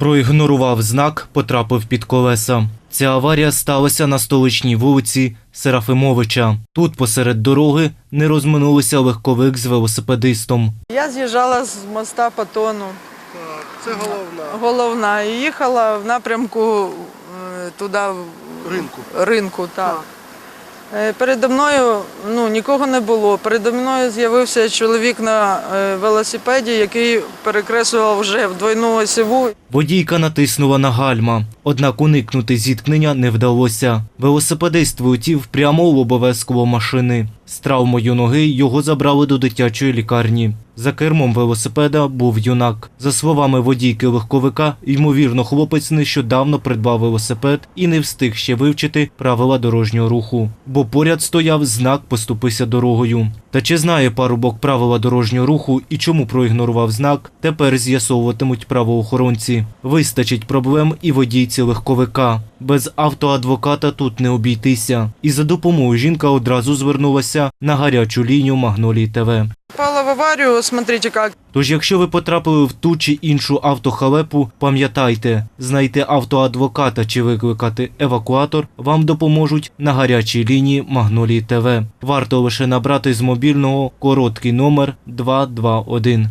Проігнорував знак, потрапив під колеса. Ця аварія сталася на столичній вулиці Серафимовича. Тут посеред дороги не розминулися легковик з велосипедистом. Я з'їжджала з моста Патону, це головна головна, і їхала в напрямку е, туди, в ринку. ринку. Так. Е, Передо мною ну, нікого не було. Передо мною з'явився чоловік на е, велосипеді, який перекреслював вже в двойну осіву. Водійка натиснула на гальма, однак уникнути зіткнення не вдалося. Велосипедист влетів прямо у лобове скло машини. З травмою ноги його забрали до дитячої лікарні. За кермом велосипеда був юнак. За словами водійки легковика, ймовірно, хлопець нещодавно придбав велосипед і не встиг ще вивчити правила дорожнього руху, бо поряд стояв знак «Поступися дорогою». Та чи знає парубок правила дорожнього руху і чому проігнорував знак, тепер з'ясовуватимуть правоохоронці. Вистачить проблем і водійці легковика. Без автоадвоката тут не обійтися. І за допомогою жінка одразу звернулася на гарячу лінію Магнолії ТВ. Попала в аварію, смотрите як. Тож, якщо ви потрапили в ту чи іншу автохалепу, пам'ятайте, знайти автоадвоката чи викликати евакуатор вам допоможуть на гарячій лінії Магнолії ТВ. Варто лише набрати з мобільного короткий номер 221.